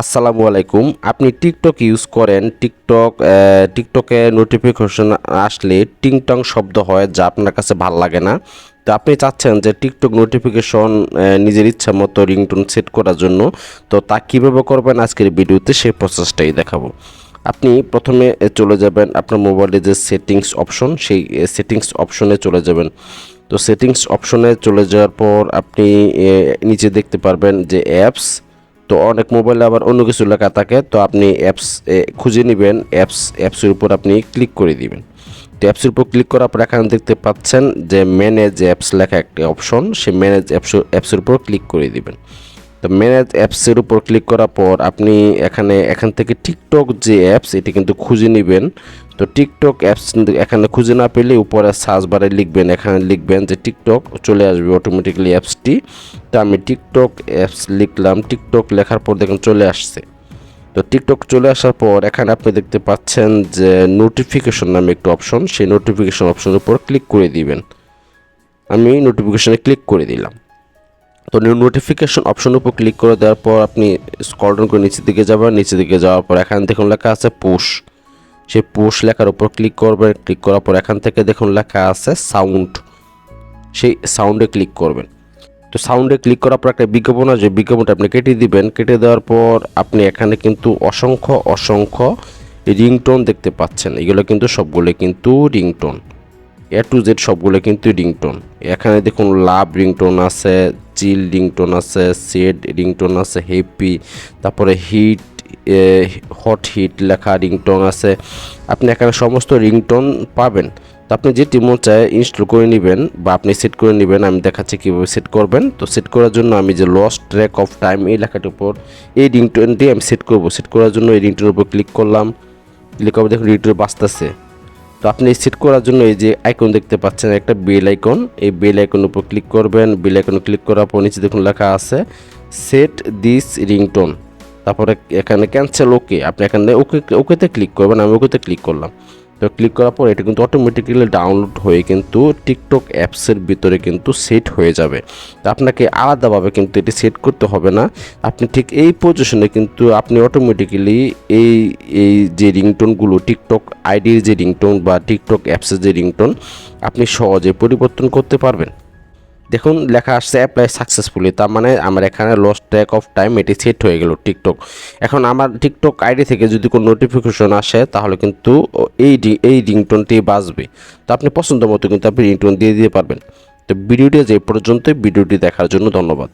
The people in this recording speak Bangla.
আসসালামু আলাইকুম। আপনি টিকটক ইউজ করেন, টিকটক টিকটকে নোটিফিকেশন আসলে টিংটং শব্দ হয় যা আপনার কাছে ভালো লাগে না। তো আপনি চাচ্ছেন যে টিকটক নোটিফিকেশন নিজের ইচ্ছা মতো রিংটোন সেট করার জন্য। তো তা কীভাবে করবেন আজকের ভিডিওতে সেই প্রসেসটাই দেখাবো। আপনি প্রথমে চলে যাবেন আপনার মোবাইলে যে সেটিংস অপশন সেই সেটিংস অপশনে চলে যাবেন। তো সেটিংস অপশনে চলে যাওয়ার পর আপনি নিচে দেখতে পারবেন যে অ্যাপস তো অনেক মোবাইলে আবার অন্য কিছু লেখা থাকে, তো আপনি অ্যাপস খুঁজে নেবেন অ্যাপস অ্যাপসের উপর আপনি ক্লিক করে দিবেন। তো অ্যাপসের উপর ক্লিক করার পর এখানে দেখতে পাচ্ছেন যে ম্যানেজ অ্যাপস লেখা একটি অপশন সে ম্যানেজ অ্যাপস অ্যাপসের উপর ক্লিক করে দিবেন। তো ম্যানেজ অ্যাপসের উপর ক্লিক করার পর আপনি এখানে, এখান থেকে টিকটক যে অ্যাপস এটি কিন্তু খুঁজে নেবেন। তো টিকটক অ্যাপস এখানে খুঁজে না পেলে উপরে সার্চ বারে লিখবেন, এখানে লিখবেন যে টিকটক চলে আসবে অটোমেটিক্যালি অ্যাপসটি তো আমি টিকটক অ্যাপস লিখলাম টিকটক লেখার পর দেখুন চলে আসছে। তো টিকটক চলে আসার পর এখানে আপনি দেখতে পাচ্ছেন যে নোটিফিকেশন নামে একটি অপশন সেই নোটিফিকেশন অপশনের উপর ক্লিক করে দিবেন। আমি নোটিফিকেশনে ক্লিক করে দিলাম। তো নোটিফিকেশন অপশনের উপর ক্লিক করে দেওয়ার পর আপনি স্ক্রল ডাউন করে নিচের দিকে যাবেন, নিচের দিকে যাওয়ার পর এখানে দেখুন লেখা আছে পুশ সেই পুশ লেখার উপর ক্লিক করবেন ক্লিক করার পর এখান থেকে দেখুন লেখা আছে সাউন্ড সেই সাউন্ডে ক্লিক করবেন। তো সাউন্ডে ক্লিক করার পর একটা বিজ্ঞাপন আছে, বিজ্ঞাপনটা আপনি কেটে দিবেন। কেটে দেওয়ার পর আপনি এখানে কিন্তু অসংখ্য অসংখ্য রিংটোন দেখতে পাচ্ছেন। এগুলো কিন্তু সবগুলো কিন্তু রিংটোন এ টু জেড সবগুলো কিন্তু রিংটোন। এখানে দেখুন লাভ রিংটোন আছে চিল রিংটোন আছে, সেড রিংটোন আছে হ্যাপি তারপরে হিট হট হিট লেখা রিংটোন আছে। আপনি এখানে সমস্ত রিংটোন পাবেন। তো আপনি যেটি মন চায় ইনস্টল করে নেবেন বা আপনি সেট করে নেবেন, আমি দেখাচ্ছি কীভাবে সেট করবেন। তো সেট করার জন্য আমি যে লস্ট ট্র্যাক অফ টাইম এই লেখাটির উপর, এই রিংটোনটি আমি সেট করব। সেট করার জন্য এই রিংটোনের উপর ক্লিক করলাম। ক্লিক করে দেখুন রিংটোন বাঁচতেছে তো আপনি সেট করার জন্য এই যে আইকন দেখতে পাচ্ছেন, একটা বেল আইকন এই বেল আইকন উপর ক্লিক করবেন। বেল আইকন ক্লিক করার পর নিচে দেখুন লেখা আছে সেট দিস রিংটোন তারপরে এখানে ক্যান্সেল ওকে আপনি এখানে ওকে ওকেতে ক্লিক করবেন, আমি ওকেতে ক্লিক করলাম। তো ক্লিক করার পর এটা কিন্তু অটোমেটিক্যালি ডাউনলোড হয়ে কিন্তু টিকটক অ্যাপসের ভিতরে কিন্তু সেট হয়ে যাবে। তো আপনাকে আলাদাভাবে কিন্তু এটি সেট করতে হবে না। আপনি ঠিক এই পজিশনে কিন্তু আপনি অটোমেটিক্যালি এই এই যে রিংটোনগুলো টিকটক আইডির যে রিংটোন বা টিকটক অ্যাপসের যে রিংটোন আপনি সহজে পরিবর্তন করতে পারবেন। দেখুন, লেখা আসছে অ্যাপ্লাই সাকসেসফুলি তার মানে আমার এখানে লস্ট ট্র্যাক অফ টাইম এটি সেট হয়ে গেল টিকটক এখন আমার টিকটক আইডি থেকে যদি কোনো নোটিফিকেশন আসে, তাহলে কিন্তু এই এই রিংটোনটি বাজবে। তো আপনি পছন্দ মতো কিন্তু আপনি রিংটোন দিয়ে দিতে পারবেন। তো ভিডিওটি যে পর্যন্ত ভিডিওটি দেখার জন্য ধন্যবাদ।